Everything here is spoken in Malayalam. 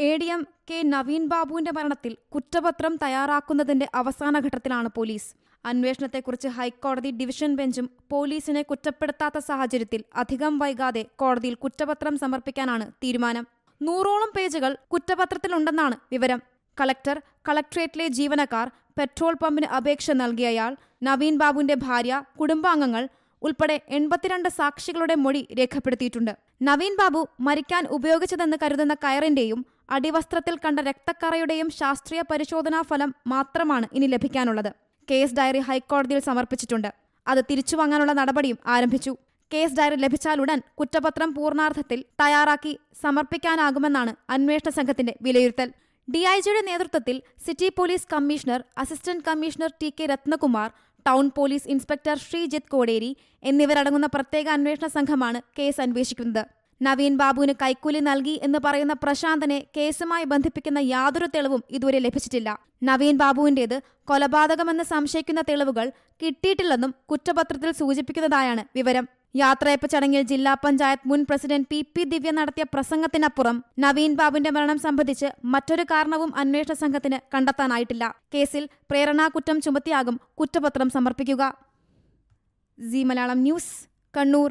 A D M K Naveen ബാബുവിന്റെ മരണത്തിൽ കുറ്റപത്രം തയ്യാറാക്കുന്നതിന്റെ അവസാന ഘട്ടത്തിലാണ് പോലീസ്. അന്വേഷണത്തെക്കുറിച്ച് ഹൈക്കോടതി ഡിവിഷൻ ബെഞ്ചും പോലീസിനെ കുറ്റപ്പെടുത്താത്ത സാഹചര്യത്തിൽ അധികം വൈകാതെ കോടതിയിൽ കുറ്റപത്രം സമർപ്പിക്കാനാണ് തീരുമാനം. നൂറോളം പേജുകൾ കുറ്റപത്രത്തിലുണ്ടെന്നാണ് വിവരം. കളക്ടർ കളക്ട്രേറ്റിലെ ജീവനക്കാർ പെട്രോൾ പമ്പിന് അപേക്ഷ നൽകിയയാൾ നവീൻ ബാബുവിന്റെ ഭാര്യ കുടുംബാംഗങ്ങൾ ഉൾപ്പെടെ എൺപത്തിരണ്ട് സാക്ഷികളുടെ മൊഴി രേഖപ്പെടുത്തിയിട്ടുണ്ട്. നവീൻ ബാബു മരിക്കാൻ ഉപയോഗിച്ചതെന്ന് കരുതുന്ന കയറിന്റെയും അടിവസ്ത്രത്തിൽ കണ്ട രക്തക്കറയുടെയും ശാസ്ത്രീയ പരിശോധനാ ഫലം മാത്രമാണ് ഇനി ലഭിക്കാനുള്ളത്. കേസ് ഡയറി ഹൈക്കോടതിയിൽ സമർപ്പിച്ചിട്ടുണ്ട്. അത് തിരിച്ചു വാങ്ങാനുള്ള നടപടിയും ആരംഭിച്ചു. കേസ് ഡയറി ലഭിച്ചാലുടൻ കുറ്റപത്രം പൂർണാർത്ഥത്തിൽ തയ്യാറാക്കി സമർപ്പിക്കാനാകുമെന്നാണ് അന്വേഷണ സംഘത്തിന്റെ വിലയിരുത്തൽ. ഡിഐജിയുടെ നേതൃത്വത്തിൽ city police commissioner assistant commissioner T K Ratnakumar town police inspector Sreejith Koderi എന്നിവരടങ്ങുന്ന പ്രത്യേക അന്വേഷണ സംഘമാണ് കേസ് അന്വേഷിക്കുന്നത്. നവീൻ ബാബുവിന് കൈക്കൂലി നൽകി എന്ന് പറയുന്ന പ്രശാന്തനെ കേസുമായി ബന്ധിപ്പിക്കുന്ന യാതൊരു തെളിവും ഇതുവരെ ലഭിച്ചിട്ടില്ല. നവീൻ ബാബുവിന്റേത് കൊലപാതകമെന്ന് സംശയിക്കുന്ന തെളിവുകൾ കിട്ടിയിട്ടില്ലെന്നും കുറ്റപത്രത്തിൽ സൂചിപ്പിക്കുന്നതായാണ് വിവരം. യാത്രയപ്പ് ചടങ്ങിൽ ജില്ലാ പഞ്ചായത്ത് മുൻ പ്രസിഡന്റ് പി പി ദിവ്യ നടത്തിയ പ്രസംഗത്തിനപ്പുറം നവീൻ ബാബുവിന്റെ മരണം സംബന്ധിച്ച് മറ്റൊരു കാരണവും അന്വേഷണ സംഘത്തിന് കണ്ടെത്താനായിട്ടില്ല. കേസിൽ പ്രേരണാകുറ്റം ചുമത്തിയാകും കുറ്റപത്രം സമർപ്പിക്കുക. C Malayalam news Kannur.